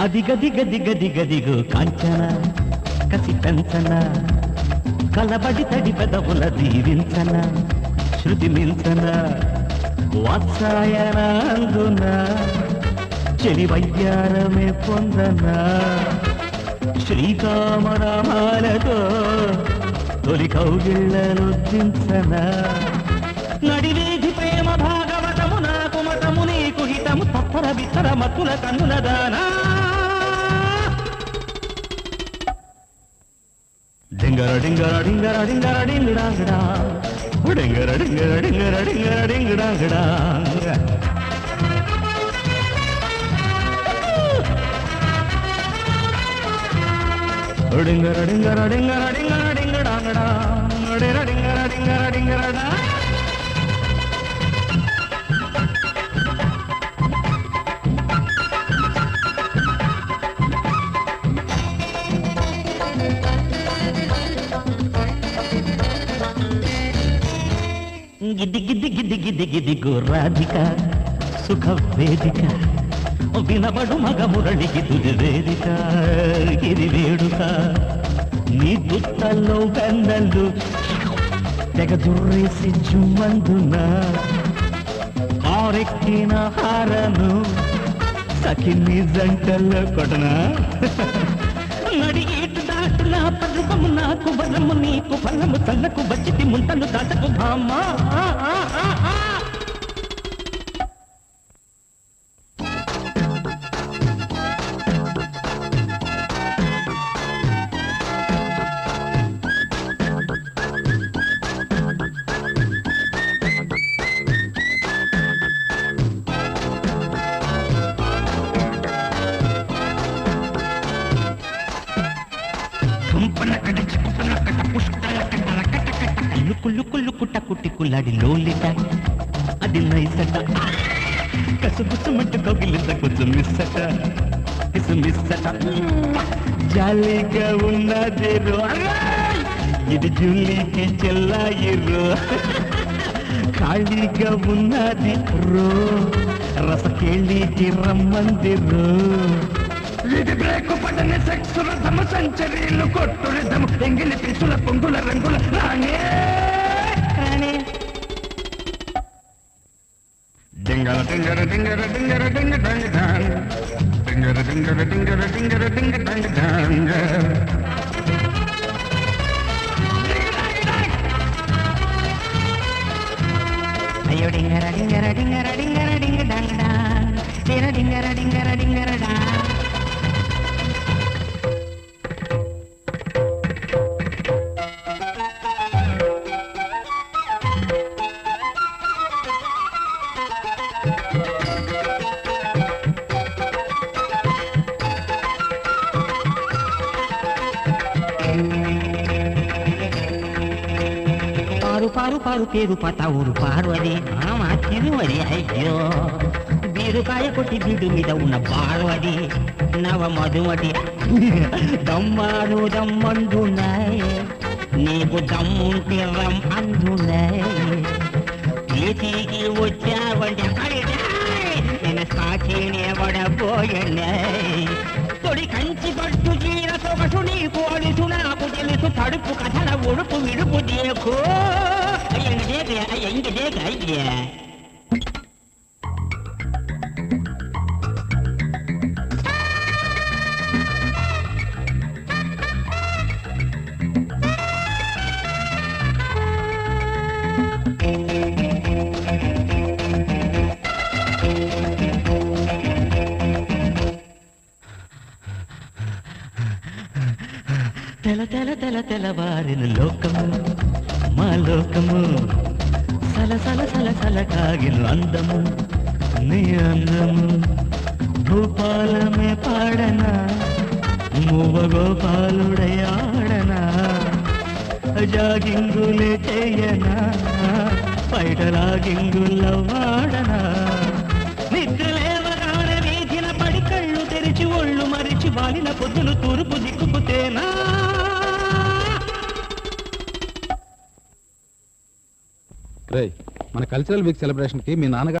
అదిగదిగదిగదిగదిగు కాంచన కసి పెంచన కలబడి తడి పెదవుల దీవించన శృతి మించన వాత్సాయన అందున పొందన. శ్రీకామరామాలతో తొలి కౌగిళ్ళను దించన నడివీధి ప్రేమ భాగవతము నాకు మతము నీకు హితము తప్పర విత్తర మత్తుల కన్నుల దానా. డింగర డింగర డింగర డింగర డింగడాంగడా డింగర డింగర డింగర డింగర డింగడాంగడా డింగర డింగర డింగర డింగర డింగడాంగడా డిర డింగర డింగర డింగరడా దిగి దిగి దిగు రాధిక సుఖ వేదిక వినబడు మగ మురళికి తుది వేదిక గిరి వేడుక. నీ దుత్తల్లో వెన్నెల్లు తెగ దుర్రేసి జుమ్మందున. కారెక్కిన హారను సఖి నీ జంటల్లో కొడనా నడిగి ఈటు దాటున నాకు బలము నీకు ఫలము తల్లకు బచ్చితి ముంతలు దాటకు భామా కుల్లాడి లోలిట అది నైసట. కసుగుసమంటు కగిలిత కొంచెం మిస్సట. మిస్సట. జాలీగా ఉన్నది ఇది జుల్లీకి చెల్లాయిరో ఖాళీగా ఉన్నది రో. రసకేళికి రమ్మందిరో ఇది బ్రేకు పడని సెక్స్ రథము సంచరీలు కొట్టు రిధము ఎంగిలి పిసుల పొంగుల రంగుల రాణే రాణే డింగర డింగర డింగర డింగర డింగ డంగ డాంగ్ డింగర డింగర డింగర డింగర డింగ డంగ డాంగ్ అయ్యో డింగర డింగర డింగర డింగర డింగ డంగ డాంగ్ డింగర డింగర డింగర డింగర డాంగ్ పారు పారు పారు పేరు పత ఊరు పారు అది ఆమా తిరుమది అయ్యో. బీరుకాయ కొట్టి బీడు మీద ఉన్న బారు అది నవ దమ్మారు దమ్మండున్నాయి నీకు దమ్ముంటే రమ్ అందున్నాయి. ప్రీతికి వచ్చావంటే నేను సాక్షినే పడబోయన్నాయి తొడి కంచి పట్టు చీర సొగసు నీకు தடுப்பு கதலை ஒழுப்பு விடுப்பு தேக்கோ. இங்க தேக்க இங்க தேக்க ஐயா తెల తెల తెల తెలవారిన లోకము మా లోకము. సల సల సల సల కాగిన అందము నీ అందము. భూపాలమే పాడనా మూవ గోపాలుడై ఆడనా. జాగింగులే చేయనా బయటలాగింగుల వాడనా నిద్రలేవగానే వీధిన పడి కళ్ళు తెరిచి ఒళ్ళు మరిచి వాలిన పొద్దులు తూర్పు దిక్కు రేయ్ మన కల్చరల్ వీక్ సెలబ్రేషన్కి మీ నాన్నగారు